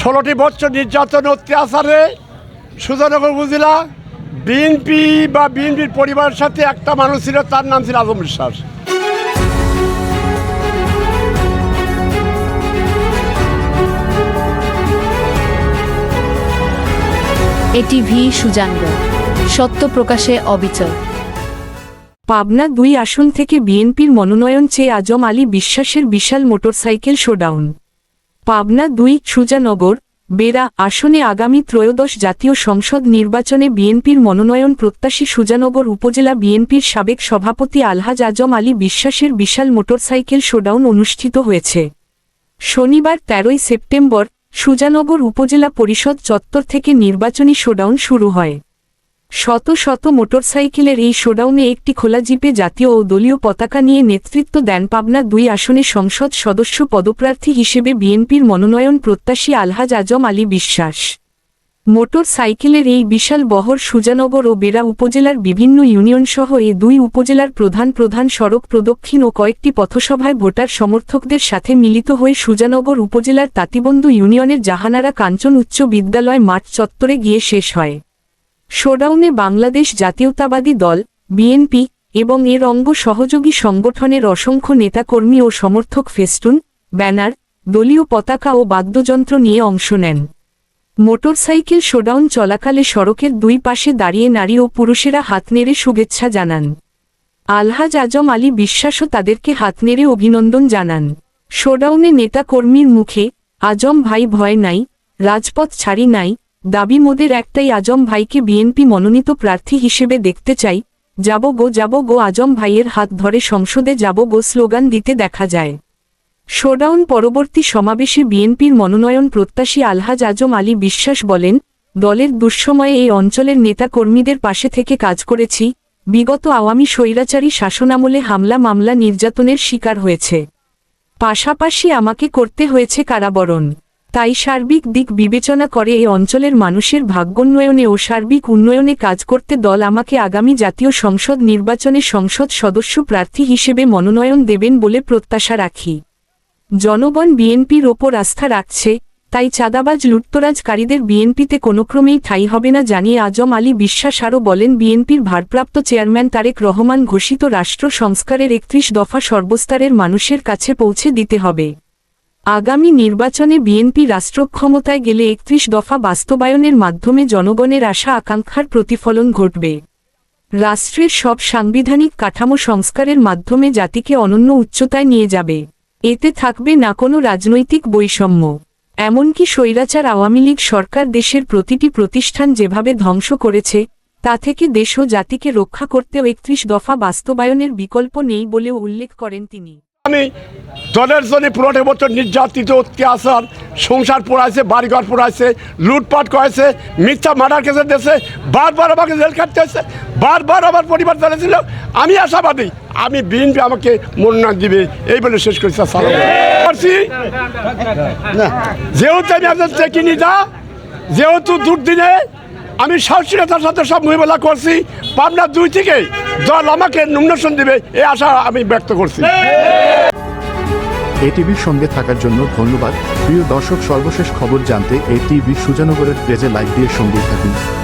ষোলোটি বছর নির্যাতন অত্যাচারে সুজানগর উপজেলা বিএনপি বা বিএনপির পরিবারের সাথে একটা মানুষ ছিল তার নাম ছিল আজম বিশ্বাস। এটি ভি সুজাঙ্গ সত্য প্রকাশে অবিচল। পাবনা দুই আসন থেকে বিএনপির মনোনয়ন চেয়ে আজম আলী বিশ্বাসের বিশাল মোটরসাইকেল শোডাউন। পাবনা দুই, সুজানগর বেরা আসনে আগামী ত্রয়োদশ জাতীয় সংসদ নির্বাচনে বিএনপির মনোনয়ন প্রত্যাশী সুজানগর উপজেলা বিএনপির সাবেক সভাপতি আলহাজ আজম আলী বিশ্বাসের বিশাল মোটরসাইকেল শোডাউন অনুষ্ঠিত হয়েছে। শনিবার তেরোই সেপ্টেম্বর, সুজানগর উপজেলা পরিষদ চত্বর থেকে নির্বাচনী শোডাউন শুরু হয়। শত শত মোটরসাইকেলের এই শোডাউনে একটি খোলা জিপে জাতীয় ও দলীয় পতাকা নিয়ে নেতৃত্ব দেন পাবনা দুই আসনে সংসদ সদস্য পদপ্রার্থী হিসেবে বিএনপির মনোনয়ন প্রত্যাশী আলহাজ আজম আলী বিশ্বাস। মোটর সাইকেলের এই বিশাল বহর সুজানগর ও বেড়া উপজেলার বিভিন্ন ইউনিয়নসহ এ দুই উপজেলার প্রধান প্রধান সড়ক প্রদক্ষিণ ও কয়েকটি পথসভায় ভোটার সমর্থকদের সাথে মিলিত হয়ে সুজানগর উপজেলার তাঁতিবন্ধু ইউনিয়নের জাহানারা কাঞ্চন উচ্চ বিদ্যালয় মাঠ চত্বরে গিয়ে শেষ হয়। শোডাউনে বাংলাদেশ জাতীয়তাবাদী দল, বিএনপি, এবং এর অঙ্গ সহযোগী সংগঠনের অসংখ্য নেতাকর্মী ও সমর্থক ফেস্টুন, ব্যানার, দলীয় পতাকা ও বাদ্যযন্ত্র নিয়ে অংশ নেন। মোটরসাইকেল শোডাউন চলাকালে সড়কের দুই পাশে দাঁড়িয়ে নারী ও পুরুষেরা হাত নেড়ে শুভেচ্ছা জানান। আলহাজ আজম আলী বিশ্বাসও তাদেরকে হাত নেড়ে অভিনন্দন জানান। শোডাউনে নেতাকর্মীর মুখে, আজম ভাই ভয় নাই, রাজপথ ছাড়ি নাই দাবি মোদের একটাই, আজম ভাইকে বিএনপি মনোনীত প্রার্থী হিসেবে দেখতে চাই। যাব গো যাব গো, আজম ভাইয়ের হাত ধরে সংসদে যাব গো, স্লোগান দিতে দেখা যায়। শোডাউন পরবর্তী সমাবেশে বিএনপির মনোনয়ন প্রত্যাশী আলহাজ আজম আলী বিশ্বাস বলেন, দলের দুঃসময়ে এই অঞ্চলের নেতাকর্মীদের পাশে থেকে কাজ করেছি। বিগত আওয়ামী স্বৈরাচারী শাসনামলে হামলা, মামলা, নির্যাতনের শিকার হয়েছে। পাশাপাশি আমাকে করতে হয়েছে কারাবরণ। তাই সার্বিক দিক বিবেচনা করে এই অঞ্চলের মানুষের ভাগ্যোন্নয়নে ও সার্বিক উন্নয়নে কাজ করতে দল আমাকে আগামী জাতীয় সংসদ নির্বাচনে সংসদ সদস্য প্রার্থী হিসেবে মনোনয়ন দেবেন বলে প্রত্যাশা রাখি। জনগণ বিএনপির ওপর আস্থা রাখছে, তাই চাঁদাবাজ লুটতরাজকারীদের বিএনপিতে কোনোক্রমেই ঠাঁই হবে না জানিয়ে আজম আলী বিশ্বাস আরও বলেন, বিএনপির ভারপ্রাপ্ত চেয়ারম্যান তারেক রহমান ঘোষিত রাষ্ট্র সংস্কারের একত্রিশ দফা সর্বস্তরের মানুষের কাছে পৌঁছে দিতে হবে। আগামী নির্বাচনে বিএনপি রাষ্ট্রক্ষমতায় গেলে একত্রিশ দফা বাস্তবায়নের মাধ্যমে জনগণের আশা আকাঙ্ক্ষার প্রতিফলন ঘটবে। রাষ্ট্রের সব সাংবিধানিক কাঠামো সংস্কারের মাধ্যমে জাতিকে অনন্য উচ্চতায় নিয়ে যাবে। এতে থাকবে না কোনো রাজনৈতিক বৈষম্য। এমনকি স্বৈরাচার আওয়ামী লীগ সরকার দেশের প্রতিটি প্রতিষ্ঠান যেভাবে ধ্বংস করেছে, তা থেকে দেশ ও জাতিকে রক্ষা করতেও একত্রিশ দফা বাস্তবায়নের বিকল্প নেই বলেও উল্লেখ করেন তিনি। আমি দলের জন্য পুরোটা বছর নির্যাতিত অত্যাচার সংসার পড়াইছে বাড়িঘর পড়াইছে লুটপাট করেছে মিথ্যা মার্ডার কেসে দিয়েছে বারবার আমাকে জেল কাটতে হয়েছে বারবার আমার পরিবার ছিল আমি আশাবাদী আমি বিএনপি আমাকে মনোনয়ন দিবে এই বলে শেষ করেছি করছি যেহেতু আমি একজন চেকিনি যা যেহেতু দুর্দিনে আমি সাহসিকতার সাথে সব মোকাবেলা করছি পাবনা দুই থেকে দল আমাকে নমিনেশন দিবে এই আশা আমি ব্যক্ত করছি। এটিভির সঙ্গে থাকার জন্য ধন্যবাদ। প্রিয় দর্শক, সর্বশেষ খবর জানতে এটিভি সুজানগরের পেজে লাইক দিয়ে সঙ্গে থাকুন।